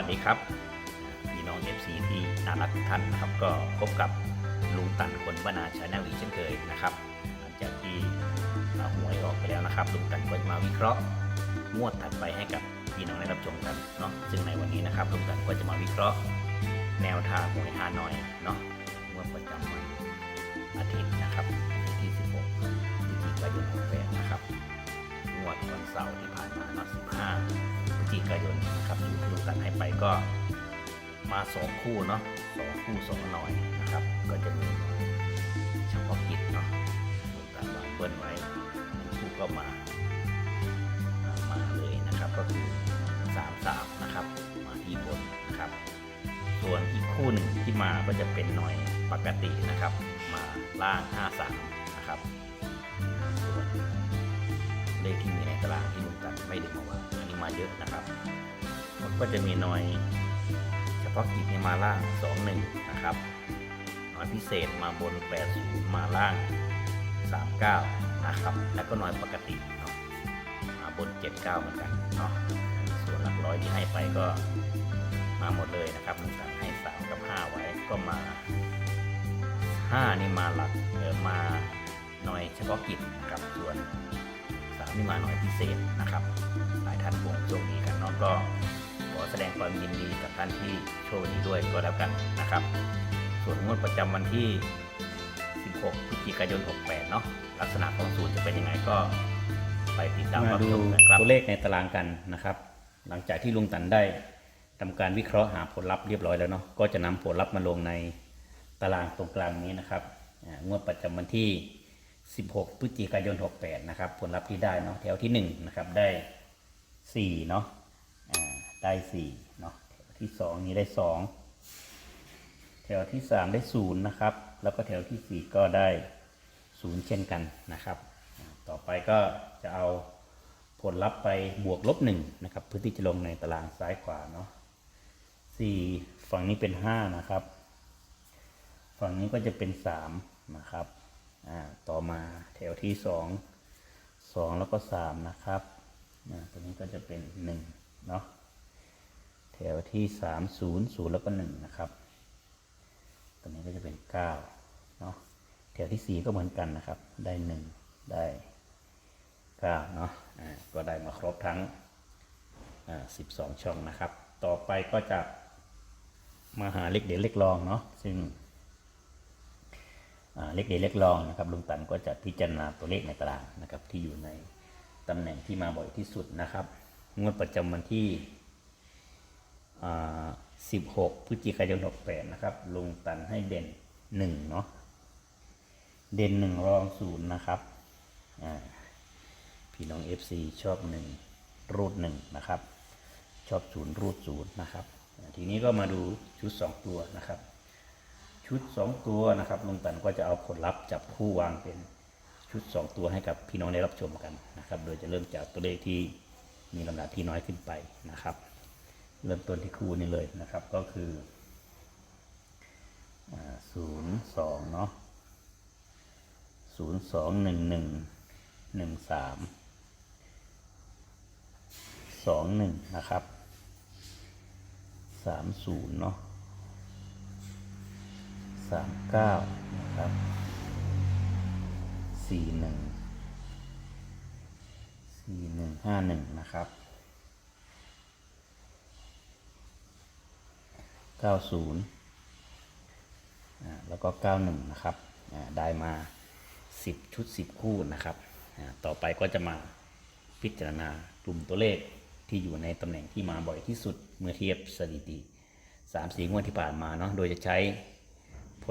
วัสดีครับพี่น้อง FC ที่น่ารักทุกท่านนะครับ ก็พบกับลุงตันคนบ้านาชาแนลอีกเช่นเคยนะครับ หลังจากที่เอาหวยออกไปแล้วนะครับลุงตันก็จะมาวิเคราะห์งวดถัดไปให้กับพี่น้องได้รับชมกันเนาะซึ่งในวันนี้นะครับลุงตันก็จะมาวิเคราะห์ แนวทางหวยฮานอยเนาะงวดประจำวันอาทิตย์นะครับที่ 16พฤศจิกายน68นะครับ งวดวันเสาร์ที่ผ่านมาเนาะ15พฤศจิกายนนะครับอยู่ที่ลุงตันให้ไปก็มาสองคู่เนาะสองคู่สองหน่อยนะครับ ก็จะมีเฉพาะกิจเนาะลุงตันวางเบิ้ลไว้คู่ก็มามาเลยนะครับ ก็คือ3ามสามนะครับ มาที่บนนะครับ ส่วนอีกคู่หนึ่งที่มาก็จะเป็นหน่อยปกตินะครับ มาล่าง5 3นะค ไม่ดึงออกมาอันนี้มาเยอะนะครับมันก็จะมีหน่อยเฉพาะกิจเนี่ยมาล่าง 2 1 นะครับหน่อยพิเศษมาบน 80 มาล่าง 39 นะครับ แล้วก็หน่อยปกติเนาะมาบน 79 เหมือนกันเนาะส่วนหลักร้อยที่ให้ไปก็มาหมดเลยนะครับมันสั่งให้ 3 กับ 5 ไว้ก็มา 5 นี่มาหลักเออมาหน่อยเฉพาะกิจนะครับส่วน นี่มาหน่อยพิเศษนะครับ หลายท่านคงโชคดีกันเนาะก็ขอแสดงความยินดีกับท่านที่โชคดีด้วยก็แล้วกันนะครับ ส่วนงวดประจำวันที่ 16พฤศจิกายน 68 เนาะลักษณะของสูตรจะเป็นยังไงก็ไปติดตามมารับดูชมกันครับตัวเลขในตารางกันนะครับ หลังจากที่ลุงตันได้ทำการวิเคราะห์หาผลลัพธ์เรียบร้อยแล้วเนาะก็จะนำผลลัพธ์มาลงในตารางตรงกลางนี้นะครับงวดประจำวันที่ 16พฤศจิกายน 68 นะครับ ผลลัพธ์ที่ได้เนาะแถวที่1นะครับได้4เนาะอ่าได้4เนาะแถวที่ 2 นี้ได้ 2 แถวที่ 3 ได้0นะครับ แล้วก็แถวทีสี่4 ก็ได้ 0 เช่นกันนะครับ ต่อไปก็จะเอาผลลัพธ์ไปบวกลบหนึ่งนะครับเพื่อที่จะลงในตารางซ้ายขวาเนาะสี่ฝั่งนี้เป็นห้านะครับ ฝั่งนี้ก็จะเป็นสามนะครับ ต่อมาแถวที่สองสองแล้วก็สามนะครับตัวนี้ก็จะเป็นหนึ่งเนาะแถวที่สามศูนย์ศูนย์แล้วก็หนึ่งนะครับตัวนี้ก็จะเป็นเก้าเนาะแถวที่สี่ก็เหมือนกันนะครับ ได้หนึ่งได้ก็เนาะอ่าก็ได้มาครบทั้งอ่า12ช่องนะครับ ต่อไปก็จะมาหาเลขเด่นเลขรองเนาะซึ่ง เลขเด่นเลขรองนะครับลุงตันก็จะพิจารณาตัวเลขในตารางนะครับที่อยู่ในตำแหน่งที่มาบ่อยที่สุดนะครับ งวดประจำวันที่ 16 พฤศจิกายน 68 นะครับลุงตันให้เด่น 1 เนาะเด่น 1 รอง 0 นะครับพี่น้อง FC ชอบหนึ่งรูดหนึ่งนะครับ ชอบศูนย์รูดศูนย์นะครับ ทีนี้ก็มาดูชุด 2 ตัวนะครับ ชุด 2 ตัวนะครับลุงตันก็จะเอาผลลัพธ์จับคู่วางเป็นชุด 2 ตัวให้กับพี่น้องได้รับชมกันนะครับ โดยจะเริ่มจากตัวเลขที่มีลำดับที่น้อยขึ้นไปนะครับ เริ่มต้นที่คู่นี้เลยนะครับก็คือศูนย์สองเนาะศูนย์สองหนึ่งหนึ่งหนึ่งสามสองหนึ่งนะครับสามศูนย์เนาะ สามเก้านะครับสี่หนึ่งสี่หนึ่งห้าหนึ่งนะครับเก้าศูนย์แล้วก็เก้าหนึ่งนะครับได้มาสิบชุดสิบคู่นะครับ ต่อไปก็จะมาพิจารณากลุ่มตัวเลขที่อยู่ในตำแหน่งที่มาบ่อยที่สุดเมื่อเทียบสถิติสามสี่งวดที่ผ่านมาเนาะ โดยจะใช้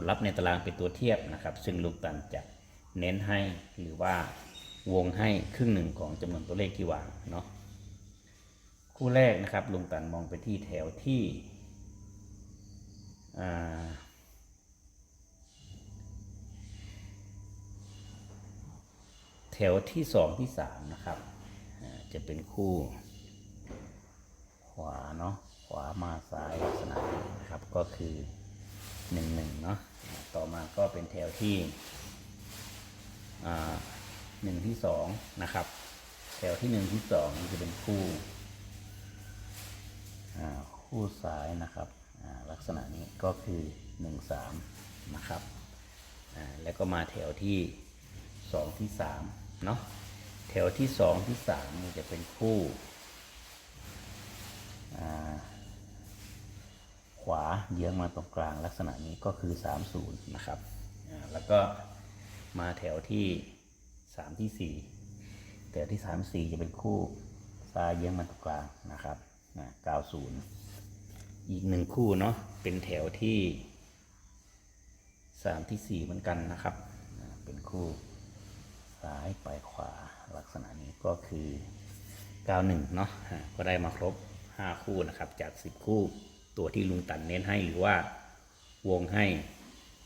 ลลัพธ์ในตารางเป็นตัวเทียบนะครับ ซึ่งลูกตันจะเน้นให้หรือว่าวงให้ครึ่งหนึ่งของจำนวนตัวเลขที่วางเนาะคู่แรกนะครับลุงตันมองไปที่แถวที่แถวที่สองที่สามนะครับจะเป็นคู่ ขวาเนาะขวามาซ้ายลักษณะนะครับก็คือ หนึ่งหนึ่งเนาะต่อมาก็เป็นแถวที่หนึ่งที่สองนะครับ แถวที่หนึ่งที่สองจะเป็นคู่คู่ซ้ายนะครับลักษณะนี้ก็คือหนึ่งสามนะครับแล้วก็มาแถวที่สองที่สามเนาะแถวที่สองที่สามนี่จะเป็นคู่ วาเยื้องมาตรงกลางลักษณะนี้ก็คือ 30 นะครับ แล้วก็มาแถวที่ 3 ที่ 4 แถวที่ 3 4 จะเป็นคู่ซ้ายเยื้องมาตรงกลางนะครับนะ90 อีกหนึ่งคู่เนาะเป็นแถวที่ 3 ที่ 4 เหมือนกันนะครับเป็นคู่ซ้ายไปขวาลักษณะนี้ก็คือ 91 เนาะอ่าก็ได้มาครบ 5 คู่นะครับจาก 10 คู่ ตัวที่ลุงตันเน้นให้หรือว่าวงให้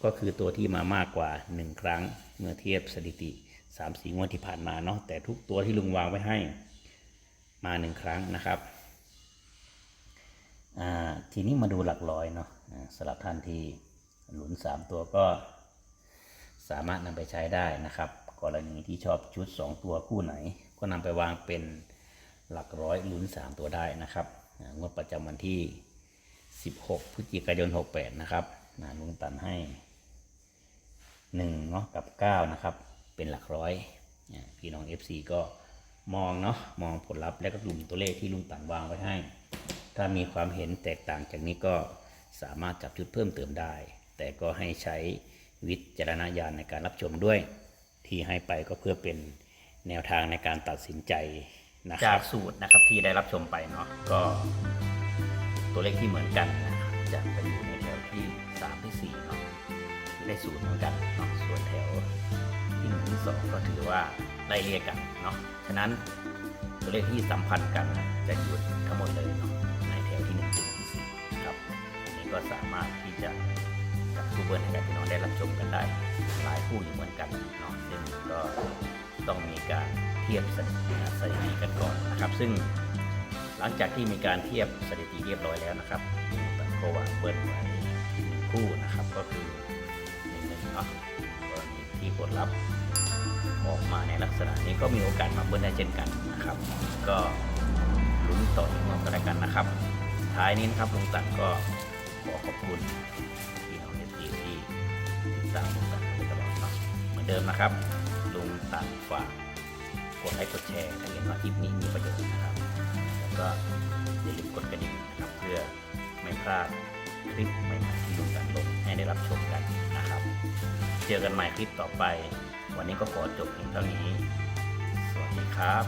ก็คือตัวที่มามากกว่า 1 ครั้งเมื่อเทียบสถิติ3 4งวดที่ผ่านมาเนาะแต่ทุกตัวที่ลุงวางไว้ให้มา 1 ครั้งนะครับทีนี้มาดูหลักร้อยเนาะสำหรับท่านที่หลุน 3 ตัวก็สามารถนำไปใช้ได้นะครับ กรณีที่ชอบชุด 2 ตัวคู่ไหน ก็นำไปวางเป็นหลักร้อยลุ้น 3 ตัวได้นะครับงวดประจำวันที่ 16พฤศจิกายน 68 นะครับนะลุงตันให้ 1 เนาะกับ 9 นะครับ เป็นหลักร้อยพี่น้อง FC ก็มองเนาะมองผลลัพธ์และก็กลุ่มตัวเลขที่ลุงตันวางไว้ให้ ถ้ามีความเห็นแตกต่างจากนี้ก็สามารถจับจุดเพิ่มเติมได้ แต่ก็ให้ใช้วิจารณญาณในการรับชมด้วย ที่ให้ไปก็เพื่อเป็นแนวทางในการตัดสินใจนะคจากสูตรนะครับที่ได้รับชมไปเนาะก็ ตัวเลขที่เหมือนกันนะครับจะไปอยู่ในแถวที่3ที่4เนาะได้สูตรเหมือนกันเนาะส่วนแถวที่1ที่2ก็ถือว่าไล่เรียกกันเนาะฉะนั้นตัวเลขที่สัมพันธ์กันจะอยู่ทั้งหมดเลยเนาะในแถวที่1ถึงที่4ครับอันนี้ก็สามารถที่จะจับคู่เบิร์ให้กับพี่น้องได้รับชมกันได้ หลายคู่อยู่เหมือนกันเนาะซึ่งก็ต้องมีการเทียบสถิติกันก่อนนะครับ ซึ่ง หลังจากที่มีการเทียบสถิติเรียบร้อยแล้วนะครับตัดโควาเบิ้ลไว้หนึ่งคู่นะครับก็คือหนึ่งหนึ่งเนาะกรณีที่ผลลัพธ์ออกมาในลักษณะนี้ก็มีโอกาสมาเบิ้ลได้เช่นกันนะครับ ก็ลุ้นต่ออีกรอบก็แล้วกันนะครับ ท้ายนี้นะครับลุงตันก็ขอขอบคุณพี่น้องเอฟซีที่ติดตามลุงตันมาตลอดเนาะเหมือนเดิมนะครับ ลุงตันฝากกดไลค์กดแชร์ถ้าเห็นว่าคลิปนี้มีประโยชน์นะครับ ก็อย่าลืมกดกระดิ่งนะครับเพื่อไม่พลาดคลิปใหม่ๆที่ลุงตันลงให้ได้รับชมกันนะครับ เจอกันใหม่คลิปต่อไป วันนี้ก็ขอจบเพียงเท่านี้ สวัสดีครับ